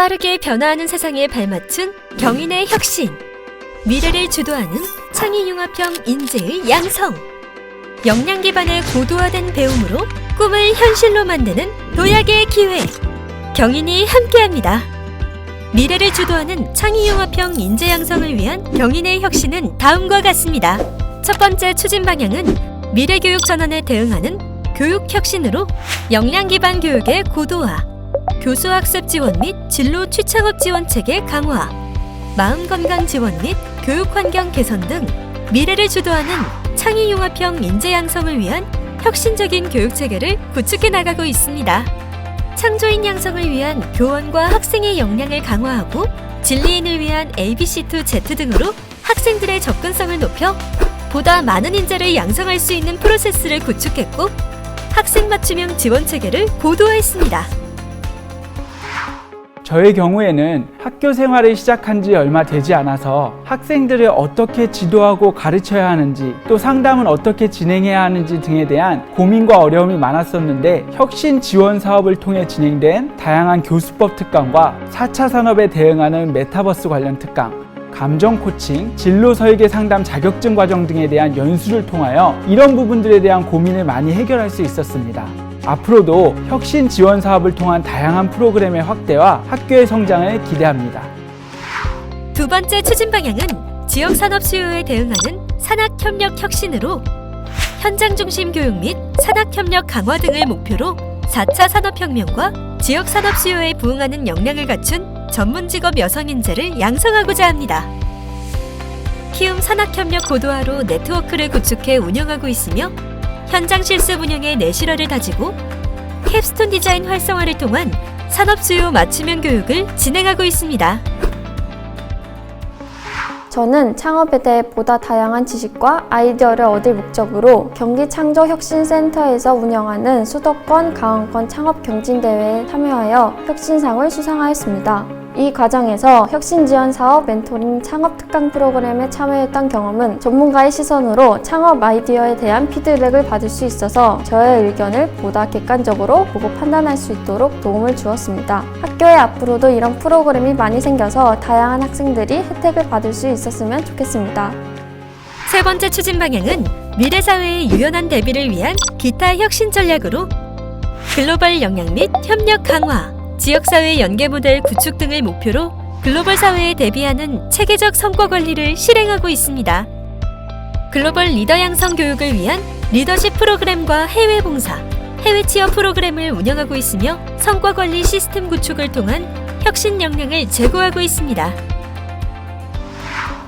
빠르게 변화하는 세상에 발맞춘 경인의 혁신. 미래를 주도하는 창의융합형 인재의 양성. 역량 기반의 고도화된 배움으로 꿈을 현실로 만드는 도약의 기회. 경인이 함께합니다. 미래를 주도하는 창의융합형 인재 양성을 위한 경인의 혁신은 다음과 같습니다. 첫 번째 추진 방향은 미래교육 전환에 대응하는 교육 혁신으로 역량 기반 교육의 고도화, 교수 학습 지원 및 진로 취창업 지원 체계 강화, 마음 건강 지원 및 교육 환경 개선 등 미래를 주도하는 창의 융합형 인재 양성을 위한 혁신적인 교육 체계를 구축해 나가고 있습니다. 창조인 양성을 위한 교원과 학생의 역량을 강화하고 진리인을 위한 ABC2Z 등으로 학생들의 접근성을 높여 보다 많은 인재를 양성할 수 있는 프로세스를 구축했고 학생 맞춤형 지원 체계를 고도화했습니다. 저의 경우에는 학교 생활을 시작한 지 얼마 되지 않아서 학생들을 어떻게 지도하고 가르쳐야 하는지 또 상담은 어떻게 진행해야 하는지 등에 대한 고민과 어려움이 많았었는데 혁신 지원 사업을 통해 진행된 다양한 교수법 특강과 4차 산업에 대응하는 메타버스 관련 특강 감정 코칭, 진로 설계 상담 자격증 과정 등에 대한 연수를 통하여 이런 부분들에 대한 고민을 많이 해결할 수 있었습니다. 앞으로도 혁신 지원 사업을 통한 다양한 프로그램의 확대와 학교의 성장을 기대합니다. 두 번째 추진 방향은 지역 산업 수요에 대응하는 산학 협력 혁신으로 현장 중심 교육 및 산학 협력 강화 등을 목표로 4차 산업혁명과 지역 산업 수요에 부응하는 역량을 갖춘 전문 직업 여성 인재를 양성하고자 합니다. 키움 산학협력 고도화로 네트워크를 구축해 운영하고 있으며 현장 실습 운영의 내실화를 다지고 캡스톤 디자인 활성화를 통한 산업 수요 맞춤형 교육을 진행하고 있습니다. 저는 창업에 대해 보다 다양한 지식과 아이디어를 얻을 목적으로 경기 창조 혁신센터에서 운영하는 수도권 강원권 창업 경진대회에 참여하여 혁신상을 수상하였습니다. 이 과정에서 혁신 지원 사업 멘토링 창업 특강 프로그램에 참여했던 경험은 전문가의 시선으로 창업 아이디어에 대한 피드백을 받을 수 있어서 저의 의견을 보다 객관적으로 보고 판단할 수 있도록 도움을 주었습니다. 학교에 앞으로도 이런 프로그램이 많이 생겨서 다양한 학생들이 혜택을 받을 수 있었으면 좋겠습니다. 세 번째 추진 방향은 미래 사회의 유연한 대비를 위한 기타 혁신 전략으로 글로벌 역량 및 협력 강화, 지역 사회 연계 모델 구축 등을 목표로 글로벌 사회에 대비하는 체계적 성과 관리를 실행하고 있습니다. 글로벌 리더 양성 교육을 위한 리더십 프로그램과 해외 봉사, 해외 취업 프로그램을 운영하고 있으며 성과 관리 시스템 구축을 통한 혁신 역량을 제고하고 있습니다.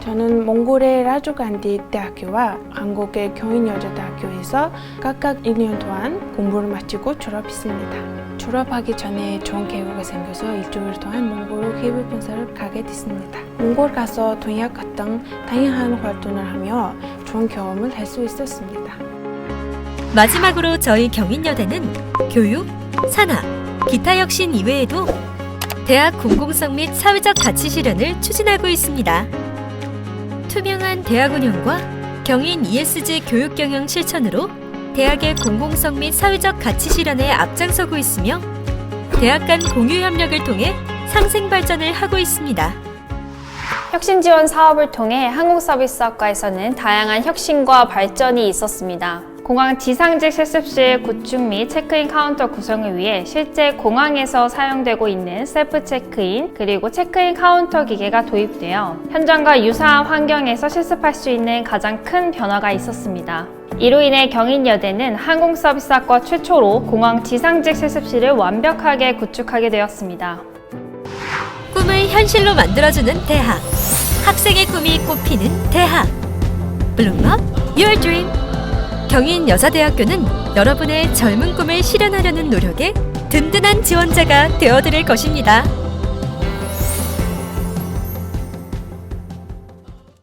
저는 몽골의 라조간디 대학교와 한국의 경인여자대학교에서 각각 1년 동안 공부를 마치고 졸업했습니다. 졸업하기 전에 좋은 계획이 생겨서 일주일 동안 몽골로 기부 봉사를 가게 됐습니다. 몽골 가서 동역 같은 다양한 활동을 하며 좋은 경험을 할 수 있었습니다. 마지막으로 저희 경인여대는 교육, 산학, 기타 혁신 이외에도 대학 공공성 및 사회적 가치 실현을 추진하고 있습니다. 투명한 대학 운영과 경인 ESG 교육 경영 실천으로 대학의 공공성 및 사회적 가치 실현에 앞장서고 있으며 대학 간 공유 협력을 통해 상생 발전을 하고 있습니다. 혁신 지원 사업을 통해 항공서비스학과에서는 다양한 혁신과 발전이 있었습니다. 공항 지상직 실습실 구축 및 체크인 카운터 구성을 위해 실제 공항에서 사용되고 있는 셀프 체크인 그리고 체크인 카운터 기계가 도입되어 현장과 유사한 환경에서 실습할 수 있는 가장 큰 변화가 있었습니다. 이로 인해 경인여대는 항공서비스학과 최초로 공항 지상직 실습실을 완벽하게 구축하게 되었습니다. 꿈을 현실로 만들어주는 대학. 학생의 꿈이 꽃피는 대학. 블룸업 Your Dream. 경인 여자대학교는 여러분의 젊은 꿈을 실현하려는 노력에 든든한 지원자가 되어드릴 것입니다.